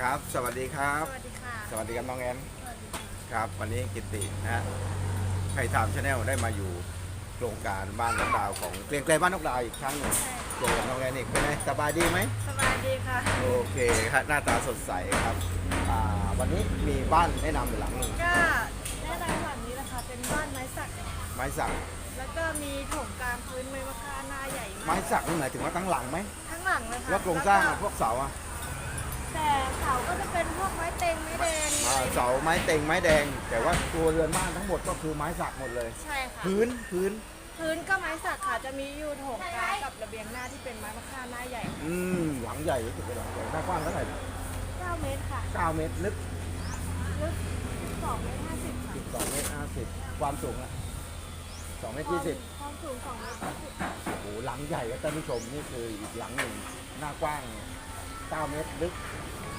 ครับ สวัสดีครับ สวัสดีค่ะ สวัสดีครับน้องแอนสวัสดีค่ะครับ วันนี้กิตตินะฮะใครถามชาแนลได้มาอยู่โครงการบ้านนกดาวของเกรียงไกลบ้านนกดาวอีกครั้งหนึ่งใช่เจอกับน้องแอนอีกเป็นไงสบายดีไหมสบายดีค่ะ โอเคครับหน้าตาสดใสครับอ่าวันนี้มีบ้านแนะนำอยู่หลังหนึ่งก็แนะนำหลังนี้นะคะเป็นบ้านไม้สัก ไม้สัก แล้วก็มีโถงกลางพื้นไม้มะค่าหน้าใหญ่ไม้มากสักนี่หมายถึงว่าทั้งหลังไหมทั้งหลังเลยค่ะแล้วโครงสร้างแล้อะวพวกเสาอะ แต่เสาก็จะเป็นพวกไม้เต็งไม้แดงอ่าเสาไม้เต็งไม้แดง แต่ว่าตัวเรือนบ้านทั้งหมดก็คือไม้สักหมดเลย ใช่ค่ะ พื้นพื้น พื้นก็ไม้สักค่ะ จะมีอยู่โถงกลางกับระเบียงหน้าที่เป็นไม้มะค่าหน้าใหญ่อืมหลังใหญ่รู้สึกว่าหลังใหญ่หน้ากว้างเท่าไหร่9เมตรค่ะ9เมตรลึกลึก2เมตร50ค่ะ12เมตร50ความสูงอะ2เมตร20ความสูง2เมตร20โอ้โหหลังใหญ่ครับท่านผู้ชมนี่คืออีกหลังหนึ่งหน้ากว้าง 9 เมตรลึก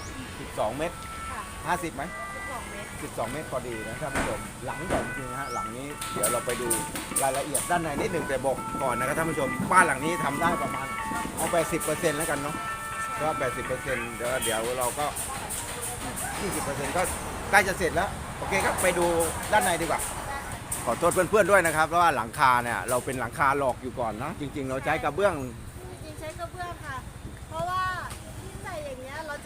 12 เมตร ค่ะ50ไหม 12เมตร 12 เมตรพอดีนะท่านผู้ชม หลังใหญ่จริงๆฮะ หลังนี้เดี๋ยวเราไปดูรายละเอียดด้านในนิดหนึ่งแต่บอกก่อนนะครับท่านผู้ชม บ้านหลังนี้ทำได้ประมาณเอาไป10%แล้วกันเนาะ ก็ 80%เดี๋ยวเดี๋ยวเราก็ 20%ก็ใกล้จะเสร็จแล้ว โอเคครับ ไปดูด้านในดีกว่า ขอโทษเพื่อนๆด้วยนะครับ เพราะว่าหลังคาเนี่ยเราเป็นหลังคาหลอกอยู่ก่อนนะ จริง ๆ เราใช้กระเบื้อง จริงๆใช้กระเบื้องค่ะ เพราะว่า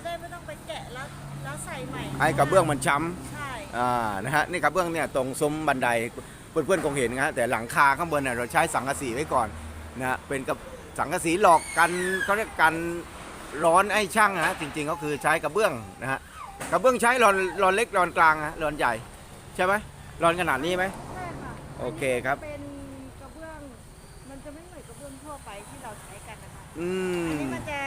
ได้ไม่ต้องไปแกะแล้วแล้วใส่ใหม่ให้กระเบื้องมันช้ำใช่อ่านะฮะนี่กระเบื้องเนี่ยตรงซุ้มบันไดเพื่อนๆคงเห็นนะฮะแต่หลังคาข้างบนเนี่ยเราใช้สังกะสีไว้ก่อนนะฮะเป็นกับสังกะสีหลอกกันเขาเรียกกันร้อนไอ้ช่างนะฮะจริงๆก็คือใช้กระเบื้องนะฮะกระเบื้องใช้รอนรอนเล็กรอนกลางฮะรอนใหญ่ใช่ไหมรอนขนาดนี้ไหม ใช่ค่ะโอเคครับ เป็นกระเบื้อง มันจะไม่เหมือนกระเบื้องทั่วไปที่เราใช้กันนะคะ อือันมนี้มันจะ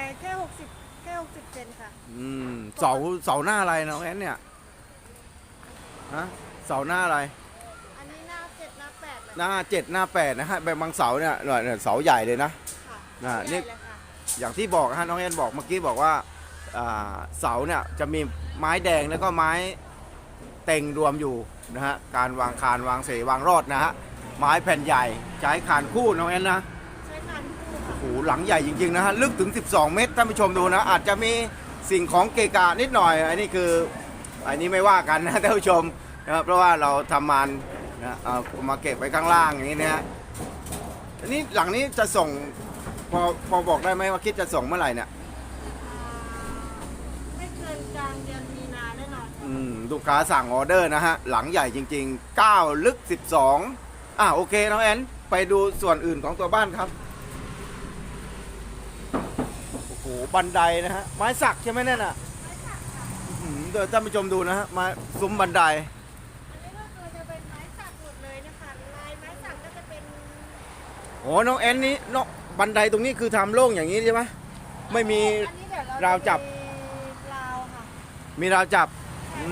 แค่60แค่60เซนค่ะ อืมเสาเสาหน้าอะไรน้องแอนเนี่ยฮะเสาหน้าอะไร อันนี้หน้าเจ็ดหน้าแปดเลยหน้าเจ็ดหน้าแปดนะฮะแบบบางเสาเนี่ยเนี่ยเสาใหญ่เลยนะ ค่ะอ่านี่ ใหญ่เลยค่ะ อย่างที่บอกฮะน้องแอนบอกเมื่อกี้บอกว่าอ่าเสาเนี่ยจะมีไม้แดงแล้วก็ไม้เต็งรวมอยู่นะฮะการวางคานวางเสวางรอดนะฮะไม้แผ่นใหญ่ใช้คานคู่น้องแอนนะ ใช้คันคู่ค่ะ โอ้โหหลังใหญ่จริงๆนะฮะลึกถึง 12 เมตรท่านผู้ชมดูนะ อาจจะมีสิ่งของเกะกะนิดหน่อย อันนี้คืออันนี้ไม่ว่ากันนะท่านผู้ชมนะครับเพราะว่าเราทำมันนะเอามาเก็บไว้ข้างล่างอย่างนี้นะฮะอันนี้หลังนี้จะส่งพอพอบอกได้ไหมว่าคิดจะส่งเมื่อไหร่เนี่ยอ่าไม่เกินกลางเดือนมีนาแน่นอนค่ะอืมลูกค้าสั่งออเดอร์นะฮะหลังใหญ่จริง ๆ 9 ลึก 12อะโอเคน้องแอนไปดูส่วนอื่นของตัวบ้านครับ โอ้โห บันไดนะฮะ ไม้สักใช่ไหมเนี่ยน่ะไม้สักค่ะอื้อหือเดี๋ยวท่านผู้ชมดูนะฮะไมาซุ้มบันได อันนี้ก็คือจะเป็นไม้สักหมดเลยนะคะลายไม้สักก็จะเป็นโอ้น้องแอนนี่เนาะบันไดตรงนี้คือทำโล่งอย่างนี้ใช่ไหมไม่มี อันนี้เดี๋ยวราวจับ มีราวค่ะ มีราวจับอื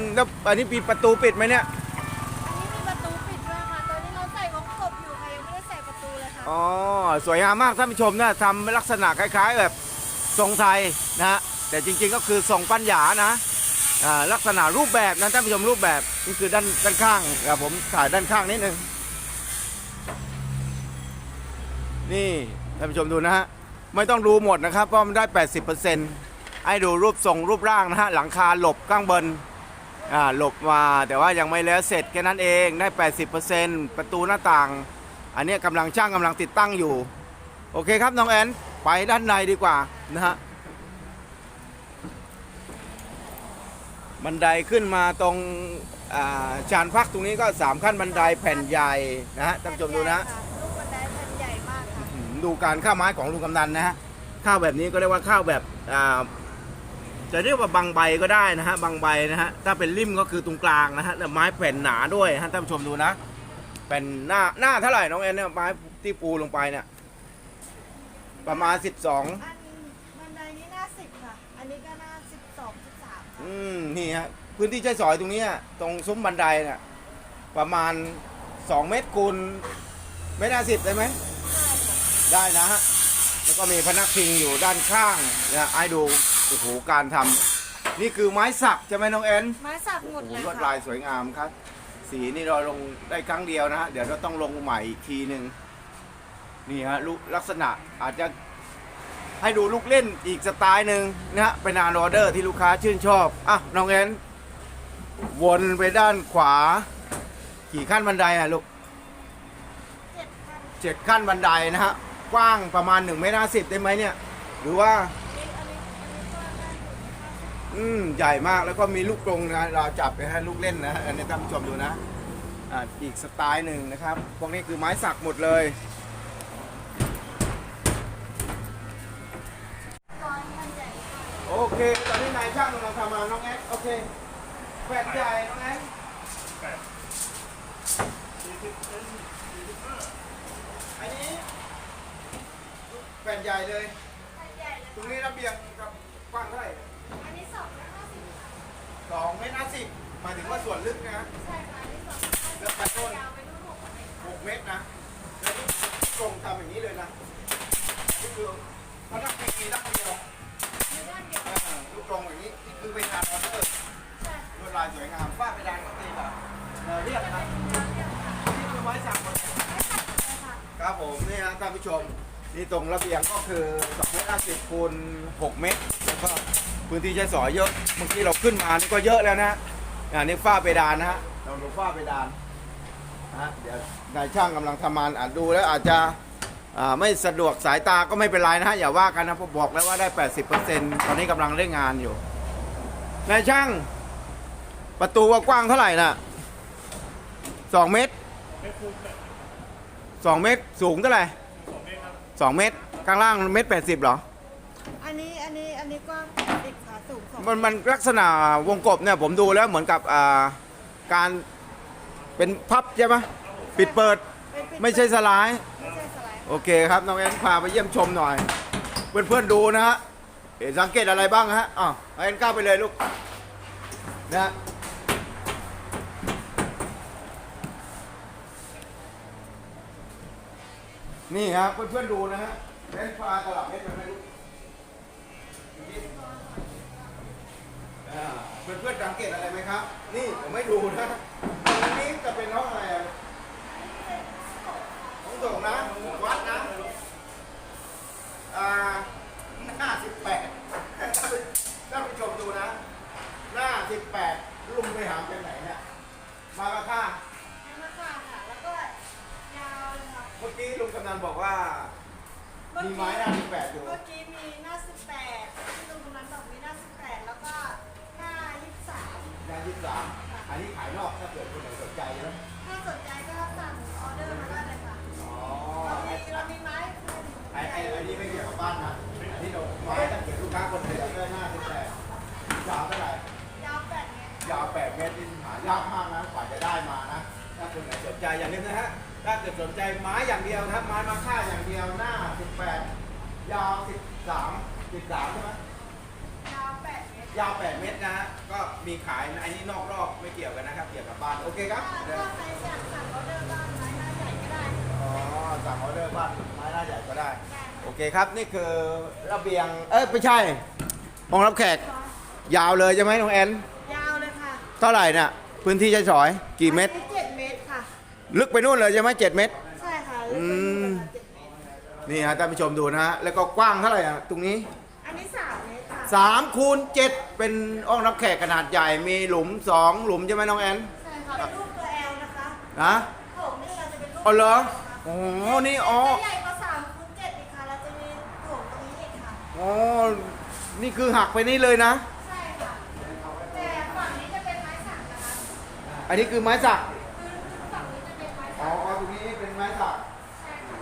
มแล้วอันนี้มีประตูปิดไหมเนี่ยอันนี้มีประตูปิดด้วยค่ะ ตอนนี้เราใส่วงกบอยู่ค่ะยังไม่ได้ใส่ประตูเลยค่ะ อ๋อสวยงามมากท่านผู้ชมนะทำลักษณะคล้ายๆแบบ ทรงไทยนะฮะแต่จริงๆก็คือทรงปัญญานะลักษณะรูปแบบนะท่านผู้ชมรูปแบบนี่คือด้านด้านข้างครับผมถ่ายด้านข้างนิดนึงนี่ท่านผู้ชมดูนะฮะไม่ต้องดูหมดนะครับเพราะมันได้ 80%ให้ดูรูปทรงรูปร่างนะฮะหลังคาหลบข้างบนอ่าหลบมาแต่ว่ายังไม่แล้วเสร็จแค่นั้นเองได้ 80%ประตูหน้าต่าง อันนี้กำลังช่างกำลังติดตั้งอยู่ โอเคครับน้องแอน ไปด้านในดีกว่านะฮะบันไดขึ้นมาตรงอ่าชานพักตรงนี้ก็ 3 ขั้นบันไดแผ่นใหญ่นะฮะท่านผู้ชมดูนะลูกบันไดแผ่นใหญ่มากค่ะอืมดูการข้าวไม้ของลุงกำนันนะฮะข้าวแบบนี้ก็เรียกว่าข้าวแบบอ่าจะเรียกว่าบางใบก็ได้นะฮะบางใบนะฮะถ้าเป็นริมก็คือตรงกลางนะฮะแล้วไม้แผ่นหนาด้วยฮะท่านผู้ชมดูนะเป็นหน้าหน้าเท่าไหร่น้องแอนเนี่ยไม้ที่ปูลงไปเนี่ย ประมาณ 12 อันบันไดนี้หน้าสิบค่ะ อันนี้ก็หน้าสิบสองสิบสามค่ะอืมนี่ฮะพื้นที่ใช้สอยตรงเนี้ยตรงซุ้มบันไดเนี่ยประมาณ 2 เมตรคูณเมตรห้าสิบได้ไหมใช่ค่ะได้นะฮะ แล้วก็มีพนักพิงอยู่ด้านข้างนะไอ้ดูโอ้โหการทำนี่คือไม้สักใช่ไหมน้องเอ็นไม้สักหมโอ้ดโหเลยลวดค่ะลายสวยงามครับ สีนี่เราลงได้ครั้งเดียวนะฮะ เดี๋ยวเราต้องลงใหม่อีกทีหนึ่ง นี่ฮะลูกลักษณะอาจจะให้ดูลูกเล่นอีกสไตล์หนึ่งนะฮะเป็นงานออเดอร์ที่ลูกค้าชื่นชอบอะน้องแอนวนไปด้านขวา กี่ขั้นบันไดอะลูกเจ็ดพันเจ็ดขั้นบันไดนะฮะกว้างประมาณ1เมตรห้าสิบได้ไหมเนี่ย หรือว่าอันนี้อันนี้อันนี้ก็ได้อยู่อืมใหญ่มากแล้วก็มีลูกกรงนะเราจับไปให้ลูกเล่นนะอันนี้ท่านผู้ชมดูนะอ่าอีกสไตล์หนึ่งนะครับ พวกนี้คือไม้สักหมดเลย เคตอนนี้นายช่างกำลังทำมาน้องแอ๊กโอเคแผ่นใหญ่น้องแอ๊กอันนี้แผ่นใหญ่เลยใช่ใหญ่เลย ตรงนี้ระเบียงกับกว้างเท่าไหร่อันนี้สองร้อยห้าสิบสองเมตรห้าสิบหมายถึงว่าส่วนลึกนะใช่ค่ะอันนี้สองร้อยห้าสิบแล้วไปต้นหกเมตรนะแล้วตรงทำอย่างนี้เลยนะนี่คือพนักงานมีนักเดียว มีด้านเดียว อ่าลู กตรงอย่างนี้นี่คือเป็นงานออเดอร์ลวดลายสวยงามฝ้าเพดานก็ตีแบบเรียบจะนะเป็นแนวเรียบค่ะนี่คือไม้สักหมดเลยไม่ตัดเลยค่ะครับผมนี่ฮะท่านผู้ชมนี่ตรงระเบียงก็คือ2เมตร50คูณ6เมตรแล้วก็พื้นที่ใช้สอยเยอะเมื่อกี้เราขึ้นมานี่ก็เยอะแล้วนะอ่านี่ฝ้าเพดานนะฮะเราดูฝ้าเพดานนะฮะเดี๋ยวนายช่างกำลังทำงานอะดูแล้วอาจจะ ไม่สะดวกสายตาก็ไม่เป็นไรนะฮะอย่าว่ากันนะผมบอกแล้วว่าได้ 80%ตอนนี้กำลังเร่งงานอยู่นายช่าง ประตูว่ากว้างเท่าไหร่น่ะสองเมตรสองเมตรสูงเท่าไหร่สองเมตรข้างล่างเมตรแปดสิบเหรอ อันนี้อันนี้อันนี้กว้างสิบค่ะสูงสองมันมันลักษณะวงกบเนี่ยผมดูแล้วเหมือนกับอ่าการเป็นพับใช่ไหมปิดเปิดเป็นปิดไม่ใช่สไลด์ไม่ใช่สไลด์ โอเคครับน้องแอนพาไปเยี่ยมชมหน่อย เพื่อนๆดูนะฮะเห็นสังเกตอะไรบ้างฮะอ๋อน้องแอนก้าวไปเลยลูกนะนี่ครับเพื่อนๆดูนะฮะแอนพาตลับเม็ดไปไหมลูกอ่าเพื่อนๆสังเกตอะไรไหมครับ นี่ผมไม่ดูนะตรงนี้จะเป็นห้องอะไรอะผมส่งนะาหน้าสิบแปดท่านผู้ชมดูนะ หน้าสิบแปดลุงไปหามเป็นไหนเนี่ย มาละค่าอันนี้กว้างค่ะ แล้วก็ยาวเลยค่ะ เมื่อกี้ลุงกำนันบอกว่ามีไม้หน้าสิบแปดอยู่เมื่อกี้มีหน้าสิบแปดที่ตรงนั้นบอกมีหน้าสิบแปดแล้วก็หน้ายี่สิบสามยายี่สามอันนี้ขายนอกถ้าเกิดคนไหนสนใจนะถ้าสนใจก็สั่งออเดอร์มาได้เลยค่ะ อ๋อเรามีเรามีไม้ ไอ้ไอ้ไอ้นี่ไม่เกี่ยวกับบ้านนะอันนี้เราไม้ถ้าเกิดลูกค้าคนไหนอยากได้หน้าสิบแปดยาวเท่าไหร่ยาวแปดเมตรยาว8เมตรนี่หายากมากนะกว่าจะได้มานะ ถ้าคนไหนสนใจอย่างนี้นะฮะ ถ้าเกิดสนใจไม้อย่างเดียวนะครับไม้มาค่าอย่างเดียวหน้า18ยาว13 13ใช่ไหมยาวแปดเมตรยาว8เมตรนะฮะ ก็มีขายอันนี้นอกรอบไม่เกี่ยวกันนะครับ เกี่ยวกับบ้าน โอเคครับถ้าเดี๋ยวถ้าใครอยากสั่งออเดอร์บ้านไม้หน้าใหญ่ก็ได้ อ๋อ สั่งออเดอร์บ้านไม้หน้าใหญ่ก็ได้ โอเคครับ นี่คือระเบียง เอ้ยไม่ใช่ห้องรับแขก ยาวเลยใช่ไหมน้องแอน ยาวเลยค่ะเท่าไหร่เนี่ยพื้นที่ใช้สอยกี่เมตรอันนี้เจ็ดเมตรค่ะ ลึกไปนู่นเลยใช่ไหมเจ็ดเมตร ใช่ค่ะอืมเจ็ดเมตรนี่ฮะท่านผู้ชมดูนะฮะ แล้วก็กว้างเท่าไหร่อะตรงนี้ อันนี้สามเมตรค่ะ3คูณ7เป็นห้องรับแขกขนาดใหญ่ มีหลุม2หลุมใช่ไหมน้องแอน ใช่ค่ะ เป็นรูปตัวแอลนะคะนะ โถงนี่เราจะเป็นรูปอ๋อเหรอค่ะโอ้โหนี่อ๋อ จะใหญ่กว่าสามคูณเจ็ดอีกค่ะ เราจะมีโถงตรงนี้อีกค่ะ อ๋อ นี่คือหักไปนี่เลยนะ ใช่ค่ะ แต่ฝั่งนี้จะเป็นไม้สักนะคะอันนี้คือไม้สัก คือฝั่งนี้จะเป็นไม้อ๋อสักตรงนี้เป็นไม้สักใช่ค่ะ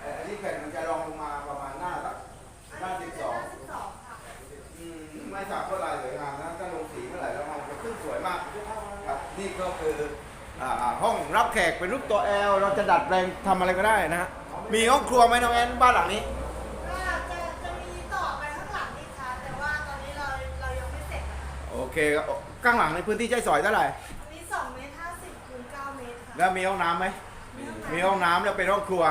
เอ่ออันนี้แผ่นมันจะรองลงมาประมาณหน้าสักอันหน้านี้สิจะบเป็นสองหน้าสิบสองค่ะ อืมไม้สักก็ลายสวยงามนะถ้าลงสีเมื่อไหร่แล้วมันจะขึ้นสวยมากครับ นี่ก็คืออ่า ห้องรับแขกเป็นรูปตัวแอลเราจะดัดแปลงทำอะไรก็ได้นะฮะมีห้องครัวไหมน้องแอนบ้านหลังนี้ ก็จะจะมีต่อไปข้างหลังนี่ค่ะ แต่ว่าตอนนี้เราเรายังไม่เสร็จนะคะโอเคครับข้างหลังในพื้นที่ใช้สอยเท่าไหร่อันนี้สองเมตรห้าสิบคูณเก้าเมตรค่ะแล้วมีห้องน้ำไหมมีห้องน้ำแล้วเป็นห้องครัว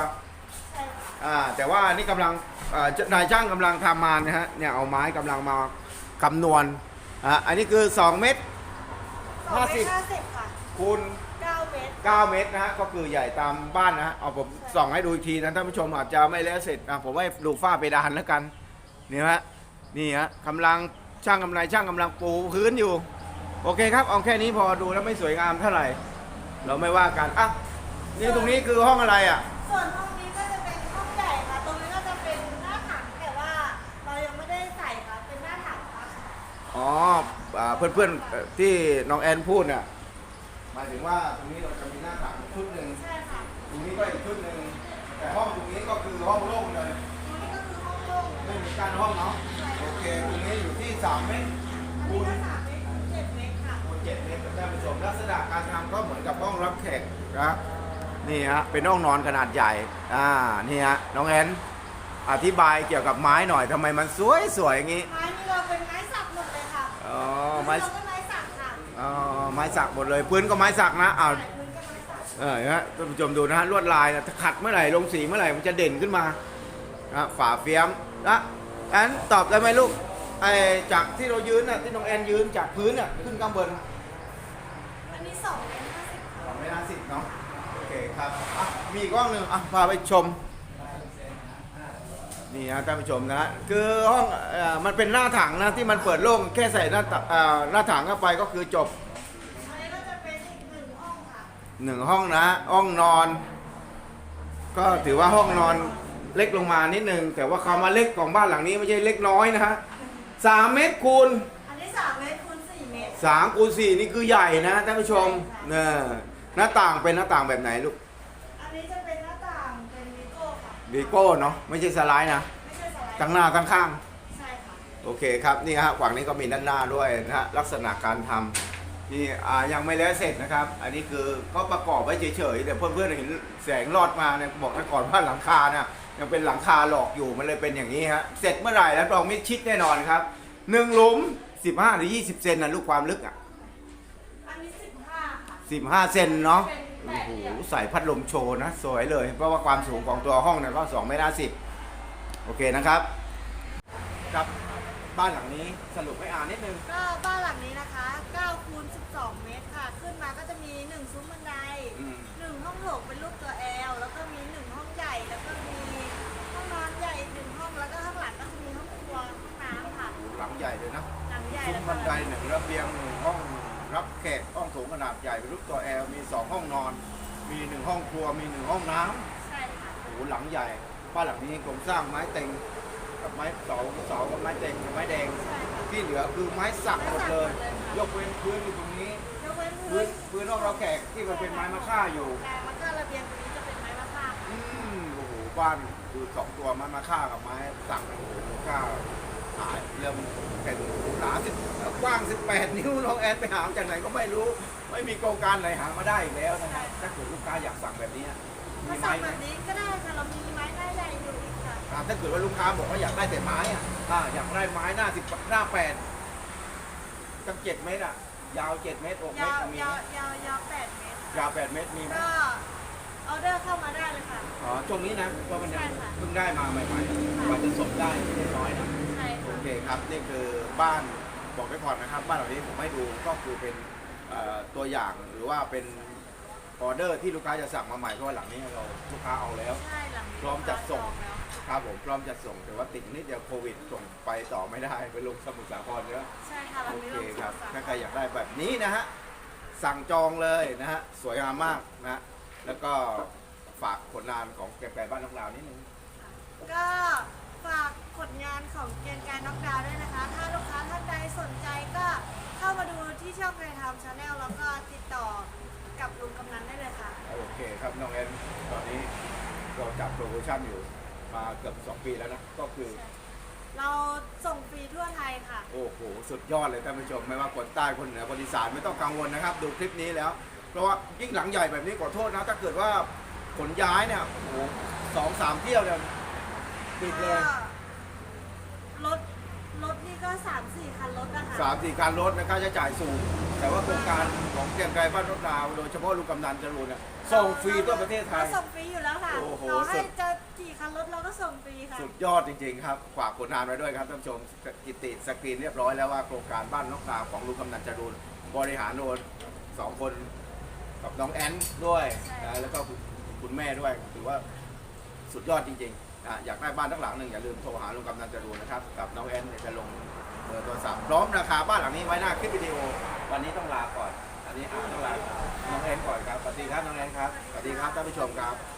ใช่ค่ะอ่าแต่ว่านี่กำลังอ่านายช่างกำลังทำมานะฮะเนี่ยเอาไม้กำลังมาคำนวณอะอันนี้คือ 2 เมตร สองเมตร50ห้าสิบค่ะคูณ เก้า9เมตร 9 เมตรนะฮะก็คือใหญ่ตามบ้านนะฮะเอาผมส่องให้ดูอีกทีนะท่านผู้ชมอาจจะไม่แล้วเสร็จนะผมให้ดูฝ้าเพดานแล้วกันนี่ฮะนี่ฮะกำลังช่างกำไรช่างกำลังปูพื้นอยู่ โอเคครับเอาแค่นี้พอดูแล้วไม่สวยงามเท่าไหร่ เราไม่ว่ากันอะนี่ตรงนี้คือห้องอะไรอะส่วนห้องนี้ก็จะเป็นห้องใหญ่ค่ะ ตรงนี้ก็จะเป็นหน้าถังแต่ว่าเรายังไม่ได้ใส่ค่ะ เป็นหน้าถังค่ะ อ๋ออ่าเพื่อนๆเอ่อที่น้องแอนพูดเนี่ย หมายถึงว่าตรงนี้เราจะมีหน้าต่างชุดหนึ่งใช่ค่ะตรงนี้ก็อีกชุดหนึ่งแต่ห้องตรงนี้ก็คือห้องโล่งเลย ตรงนี้ก็คือห้องโล่งไม่มีการห้องเนาะโอเคตรงนี้อยู่ที่3เมตรอันนี้ก็สามเมตรถึงเจ็ดเมตรค่ะคูณ7เมตรท่านผู้ชมลักษณะการทำก็เหมือนกับห้องรับแขกนะนี่ฮะเป็นห้องนอนขนาดใหญ่อ่านี่ฮะน้องแอนอธิบายเกี่ยวกับไม้หน่อยทำไมมันสวยสวยๆอย่างนี้ไม้นี่เราเป็นไม้สักหมดเลยค่ะอ๋อไม้เราก็ไม้สักค่ะ อ๋อไม้สักหมดเลยพื้นก็ไม้สักนะอ้าวใช่พื้นก็ไม้สักเออนะฮะท่านผู้ชมดูนะฮะลวดลายนะถ้าขัดเมื่อไหร่ลงสีเมื่อไหร่มันจะเด่นขึ้นมานะฝาเฟียมนะแอนตอบได้ไหมลูกไอ้จากที่เรายืนน่ะที่น้องแอนยืนจากพื้นน่ะขึ้นข้างบนอันนี้สองเมตรห้าสิบค่ะสองไม่น่าสิบเนาะโอเคครับอะมีอีกห้องหนึ่งอะพาไปชม นี่ฮะท่านผู้ชมนะฮะคือห้องเอ่อมันเป็นหน้าถังนะที่มันเปิดโล่งแค่ใส่หน้าตะเอ่อหน้าถังเข้าไปก็คือจบอันนี้ก็จะเป็นอีกหนึ่งห้องค่ะหนึ่งห้องนะห้องนอน ก็ถือว่าห้องนอนเล็กลงมานิดนึง แต่ว่าคำว่าเล็กของบ้านหลังนี้ไม่ใช่เล็กน้อยนะฮะสามเมตรคูณ อันนี้สามเมตรคูณสี่เมตร สามคูณสี่นี่คือใหญ่นะท่านผู้ชมใช่ค่ะ เนี่ยหน้าต่างเป็นหน้าต่างแบบไหนลูก อันนี้จะเป็นหน้าต่างเป็นวิโก้ค่ะ วีโก้เนาะไม่ใช่สไลด์นะไม่ใช่สไลด์ทั้งหน้าทั้งข้าง ใช่ค่ะ โอเคครับนี่ฮะฝั่งนี้ก็มีด้านหน้าด้วยนะฮะลักษณะการทำนี่อ่ายังไม่แล้วเสร็จนะครับ อันนี้คือก็ประกอบไว้เฉยๆเดี๋ยวเพื่อนๆเห็นแสงรอดมาเนี่ยบอกนะก่อนว่าหลังคาเนี่ยยังเป็นหลังคาหลอกอยู่มันเลยเป็นอย่างนี้ฮะเสร็จเมื่อไหร่แล้วรองมิดชิดแน่นอนครับหนึ่งหลุม 15หรือ20 เซนนะลูกความลึกอะอันนี้สิบห้าค่ะ 15 เซนเนาะ เป็นแป โอ้โหใส่พัดลมโชว์นะ สวยเลย เพราะว่าความสูงของตัวห้องเนี่ยก็สองเมตรสิบโอเคนะครับ ครับบ้านหลังนี้สรุปให้อ่านนิดนึง ก็บ้านหลังนี้นะคะ9คูณ12 เมตรค่ะ ขึ้นมาก็จะมี 1 ซุ้มบันได มีหนึ่งห้องครัว มีหนึ่งห้องน้ำใช่ค่ะโอ้โหหลังใหญ่ บ้านหลังนี้โครงสร้างไม้เต็งกับไม้เสาเสากับไม้เต็งกับไม้แดง ใช่ค่ะ ที่เหลือคือไม้สักหมดเลยไม้สักหมดเลยค่ะยกเว้นพื้นอยู่ตรงนี้ ยกเว้นพื้พื้นนพื้นห้องรับแขกที่มันเป็นไม้มะค่าอยู่ แต่มันก็ระเบียงตรงนี้จะเป็นไม้มะค่าอืมโอ้โหบ้านคือสองตัวไม้มะค่ากับไม้สักโอ้โหมูลค่า หายเริ่มแผ่นหนาสิบกว้าง18นิ้วน้องแอนไปหามาจากไหนก็ไม่รู้ ไม่มีโครงการไหนหามาได้อีกแล้วนะครับถ้าเกิดลูกค้าอยากสั่งแบบนี้มีถ้าไหมสั่งแบบนี้ก็ได้ค่ะเรามีไม้หน้าใหญ่อยู่อีกค่ะอ่าถ้าเกิดว่าลูกค้าบอกว่าอยากได้แต่ไม้อะอ่าอยากได้ไม้หน้าสิบหน้าแปดตั้งเจ็ดเมตรอะยาวเจ็ดเมตรอกเมยาตวรมียาไหวมยาวยาวแปดเมตรยาวแปดเมตรมีไหมก็ออเดอร์เข้ามาได้เลยค่ะ อ๋อช่วงนี้นะเพราะมันยังใช่ค่ะ เพิ่งได้มาใหม่ๆกว่าจะส่งได้ไม่ได้น้อยนะใช่โอค่ะ เคครับนี่คือบ้านบอกไว้ก่อนนะครับ บ้านหลังนี้ผมให้ดูก็คือเป็นเอ่อตัวอย่างหรือว่าเป็นออเดอร์ที่ลูกค้าจะสั่งมาใหม่เพราะว่าหลังนี้เราลูกค้าเอาแล้ว ใช่หลังนี้พร้อมจัดส่ง จอแล้วครับผมพร้อมจะส่งแต่ว่าติดนิดเดียวโควิดส่งไปต่อไม่ได้ไปลงสมุทรสาครเยอะ ใช่ค่ะหลัโองนี้เคลงครับสงสถ้าใครอยากได้แบบนี้นะฮะ สั่งจองเลยนะฮะ สวยงามมากนะฮะ แล้วก็ฝากผลงานของแกงไก่บ้านน้องลาวนิดนึง ก็ฝาก ผลงานของเกียนการน็อกดาวน์ด้วยนะคะ ถ้าลูกค้าท่านใดสนใจก็เข้ามาดูที่ช่องไทยทำชาแนลแล้วก็ติดต่อกับลุงกำนันได้เลยค่ะ โอเคครับน้องแอนตอนนี้เราจัดโปรโมชั่นอยู่มาเกือบ2ปีแล้วนะก็คือ เราส่งฟรีทั่วไทยค่ะ โอ้โห สุดยอดเลยท่านผู้ชม ไม่ว่าคนใต้คนเหนือคนอีสานไม่ต้องกังวลนะครับ ดูคลิปนี้แล้ว เพราะว่ายิ่งหลังใหญ่แบบนี้ขอโทษนะ ถ้าเกิดว่าขนย้ายเนี่ย โอ้โหสองสามเที่ยวเนี่ยปิดเลยรถ รถนี่ก็สามสี่คันรถนะคะสามสี่การลดนะค่าใช้จ่ายสูง แต่ว่าโครงการของเกรียงไกรบ้านรถดาว โดยเฉพาะลุงกำนันจรูนเนี่ยส่งฟรีทั่วประเทศไทยเราส่งฟรีอยู่แล้วค่ะโอ้โหเราให้สุด จะกี่คันรถเราก็ส่งฟรีค่ะ สุดยอดจริงๆครับฝากผลงานไว้ด้วยครับท่านผู้ชมกิติสกรีนเรียบร้อยแล้วว่าโครงการบ้านนกดาวของลุงกำนันจรูนบริหารโดนสองคนกับน้องแอนด้วยใช่ นะแล้วก็คุณคุณแม่ด้วยถือว่าสุดยอดจริงๆนะอยากได้บ้านทั้งหลังหนึ่งอย่าลืมโทรหาลุงกำนันจรูนนะครับกับน้องแอนเนี่ยจะลง เบอร์โทรศัพท์พร้อมราคาบ้านหลังนี้ไว้หน้าคลิปวิดีโอ วันนี้ต้องลาก่อน อันนี้อ่าต้องลาน้องแอนก่อนครับ สวัสดีครับน้องแอนครับ สวัสดีครับท่านผู้ชมครับ